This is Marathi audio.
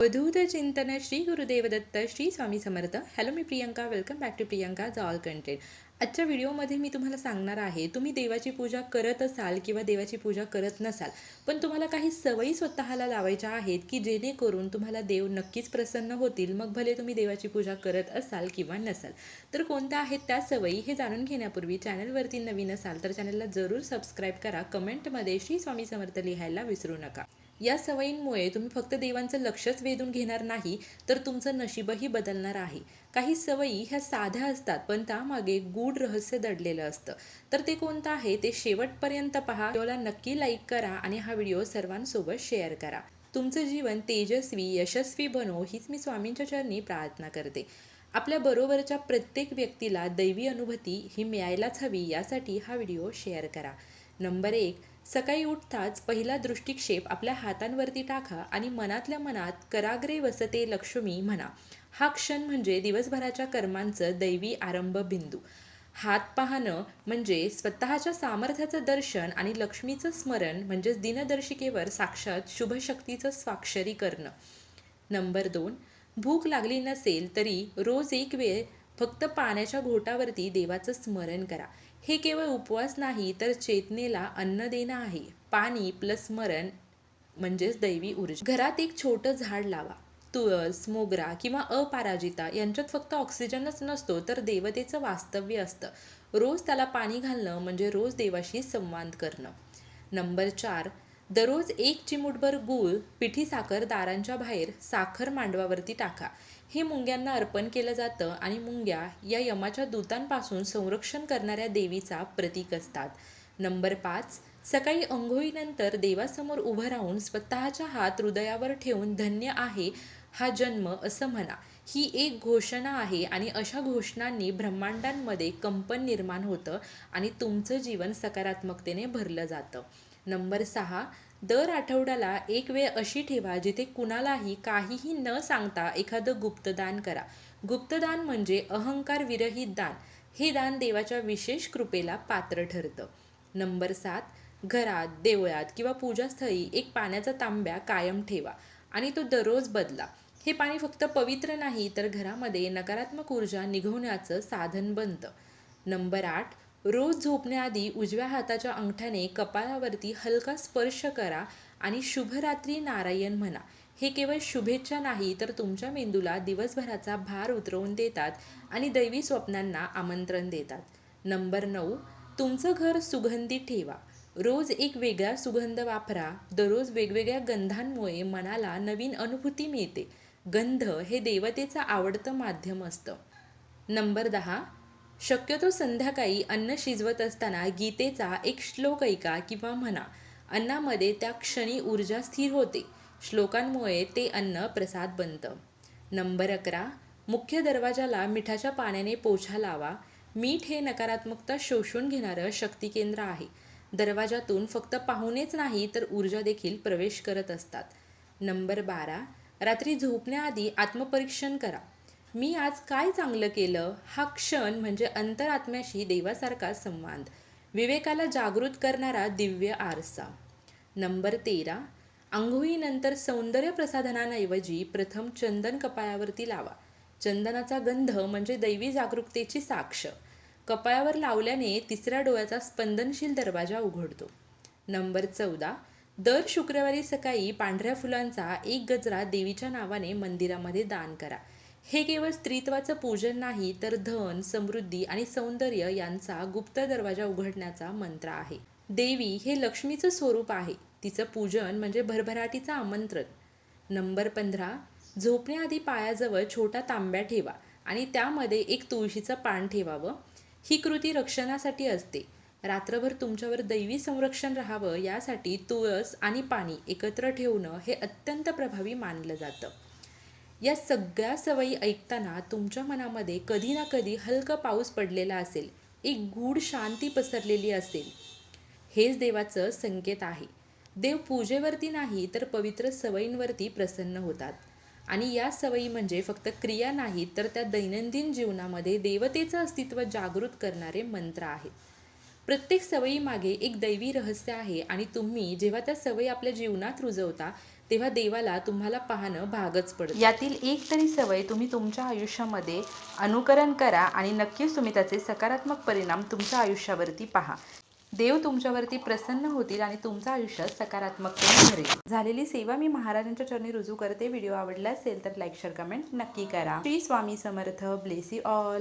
अवधूत चिंतन Shri Gurudev Datta Shri Swami Samarth. Hello me Priyanka welcome back to Priyanka all content आजच्या व्हिडिओमध्ये मी तुम्हाला सांगणार आहे तुम्ही देवाची पूजा करत असाल किंवा देवाची पूजा करत नसाल पण तुम्हाला काही सवयी स्वतःला लावायच्या आहेत की जेणेकरून तुम्हाला देव नक्कीच प्रसन्न होतील मग भले तुम्ही देवाची पूजा करत असाल किंवा नसाल. तर कोणत्या आहेत त्या सवयी हे जाणून घेण्यापूर्वी चॅनलवरती नवीन असाल तर चॅनलला जरूर सबस्क्राईब करा. कमेंटमध्ये श्री स्वामी समर्थ लिहायला विसरू नका. या सवयींमुळे तुम्ही फक्त देवांचं लक्षच वेधून घेणार नाही तर तुमचं नशीबही बदलणार आहे. काही सवयी ह्या साध्या असतात पण त्यामागे गूढ रहस्य दडलेलं असतं. तर ते कोणतं आहे ते शेवटपर्यंत पहा. व्हिडिओला नक्की लाईक करा आणि हा व्हिडिओ सर्वांसोबत शेअर करा. तुमचं जीवन तेजस्वी यशस्वी बनो हीच मी स्वामींच्या चरणी प्रार्थना करते. आपल्या बरोबरच्या प्रत्येक व्यक्तीला दैवी अनुभूती ही मिळायलाच हवी यासाठी हा व्हिडिओ शेअर करा. नंबर एक सकाळी उठताच पहिला दृष्टिक्षेप आपल्या हातांवरती टाका आणि मनातल्या मनात कराग्रे वसते लक्ष्मी म्हणा. हा क्षण म्हणजे दिवसभराच्या कर्मांचं दैवी आरंभ बिंदू. हात पाहणं म्हणजे स्वतःच्या सामर्थ्याचं दर्शन आणि लक्ष्मीचं स्मरण म्हणजेच दिनदर्शिकेवर साक्षात शुभशक्तीचं स्वाक्षरी करणं. नंबर दोन भूक लागली नसेल तरी रोज एक वेळ फक्त पाण्याच्या घोटावरती देवाचं स्मरण करा. हे केवळ उपवास नाही तर चेतनेला अन्न देणं आहे. पाणी प्लस स्मरण म्हणजेच दैवी ऊर्जा. घरात एक छोटं झाड लावा. तुळस मोगरा किंवा अपराजिता यांच्यात फक्त ऑक्सिजनच नसतो तर देवतेचं वास्तव्य असतं. रोज त्याला पाणी घालणं म्हणजे रोज देवाशी संवाद करणं. नंबर चार दररोज एक चिमूटभर गूळ पिठी साखर दारांच्या बाहेर साखर मांडवावरती टाका. हे मुंग्यांना अर्पण केलं जातं आणि मुंग्या या यमाच्या दूतांपासून संरक्षण करणाऱ्या देवीचा प्रतीक असतात. नंबर पाच सकाळी अंघोळीनंतर देवासमोर उभं राहून स्वतःच्या हात हृदयावर ठेवून धन्य आहे हा जन्म असं म्हणा. ही एक घोषणा आहे आणि अशा घोषणांनी ब्रह्मांडांमध्ये कंपन निर्माण होतं आणि तुमचं जीवन सकारात्मकतेने भरलं जातं. नंबर सहा दर आठवड्याला एक वेळ अशी ठेवा जिथे कुणालाही काहीही न सांगता एखादं गुप्तदान करा. गुप्तदान म्हणजे अहंकार विरहित दान. हे दान देवाच्या विशेष कृपेला पात्र ठरतं. नंबर सात घरात देवळात किंवा पूजास्थळी एक पाण्याचा तांब्या कायम ठेवा आणि तो दररोज बदला. हे पाणी फक्त पवित्र नाही तर घरामध्ये नकारात्मक ऊर्जा निघवण्याचं साधन बनतं. नंबर आठ रोज झोपण्याआधी उजव्या हाताच्या अंगठ्याने कपाळावरती हलका स्पर्श करा आणि शुभरात्री नारायण म्हणा. हे केवळ शुभेच्छा नाही तर तुमच्या मेंदूला दिवसभराचा भार उतरवून देतात आणि दैवी स्वप्नांना आमंत्रण देतात. नंबर नऊ तुमचं घर सुगंधी ठेवा. रोज एक वेगळा सुगंध वापरा दररोज वेगवेगळ्या गंधांमुळे मनाला नवीन अनुभूती मिळते. गंध हे देवतेचं आवडतं माध्यम असतं. नंबर दहा शक्यतो संध्याकाळी अन्न शिजवत असताना गीतेचा एक श्लोक ऐका किंवा म्हणा. अन्नामध्ये त्या क्षणी ऊर्जा स्थिर होते. श्लोकांमुळे ते अन्न प्रसाद बनतं. नंबर अकरा मुख्य दरवाजाला मिठाच्या पाण्याने पोछा लावा. मीठ हे नकारात्मकता शोषून घेणारं शक्तिकेंद्र आहे. दरवाजातून फक्त पाहुणेच नाही तर ऊर्जा देखील प्रवेश करत असतात. नंबर बारा. रात्री झोपण्याआधी आत्मपरीक्षण करा. मी आज काय चांगलं केलं? हा क्षण म्हणजे अंतरात्म्याशी देवासारखा संवाद. विवेकाला जागृत करणारा दिव्य आरसा. नंबर तेरा. आंघोळीनंतर सौंदर्य प्रसाधनांऐवजी प्रथम चंदन कपाळावरती लावा. चंदनाचा गंध म्हणजे दैवी जागरूकतेची साक्ष. कपाळावर लावल्याने तिसऱ्या डोळ्याचा स्पंदनशील दरवाजा उघडतो. नंबर चौदा. दर शुक्रवारी सकाळी पांढऱ्या फुलांचा एक गजरा देवीच्या नावाने मंदिरामध्ये दान करा. हे केवळ स्त्रीत्वाचं पूजन नाही तर धन समृद्धी आणि सौंदर्य यांचा गुप्त दरवाजा उघडण्याचा मंत्र आहे. देवी हे लक्ष्मीचं स्वरूप आहे. तिचं पूजन म्हणजे भरभराटीचं आमंत्रण. नंबर पंधरा. झोपण्याआधी पायाजवळ छोटा तांब्या ठेवा आणि त्यामध्ये एक तुळशीचं पान ठेवावं. ही कृती रक्षणासाठी असते. रात्रभर तुमच्यावर दैवी संरक्षण राहावं यासाठी तुळस आणि पाणी एकत्र ठेवणं हे अत्यंत प्रभावी मानलं जातं. या सगळ्या सवयी ऐकताना तुमच्या मनामध्ये कधी ना कधी हलकं पाऊस पडलेला असेल. एक गूढ शांती पसरलेली असेल. हेच देवाचं संकेत आहे. देव पूजेवरती नाही तर पवित्र सवयींवरती प्रसन्न होतात. आणि या सवयी म्हणजे फक्त क्रिया नाहीत तर त्या दैनंदिन जीवनामध्ये देवतेचं अस्तित्व जागृत करणारे मंत्र आहेत. प्रत्येक सवयीमागे एक दैवी रहस्य आहे आणि तुम्ही जेव्हा त्या सवयी आपल्या जीवनात रुजवता तेव्हा देवाला तुम्हाला पाहणं भागच पडतं. यातील एक तरी सवय तुम्ही तुमच्या आयुष्यामध्ये अनुकरण करा आणि नक्कीच तुम्ही त्याचे सकारात्मक परिणाम तुमच्या आयुष्यावरती पहा. देव तुमच्यावरती प्रसन्न होतील आणि तुमचं आयुष्य सकारात्मकतेने भरेल. झालेली सेवा मी महाराजांच्या चरणी रुजू करते. व्हिडिओ आवडला असेल तर लाईक शेअर कमेंट नक्की करा. श्री स्वामी समर्थ. Bless all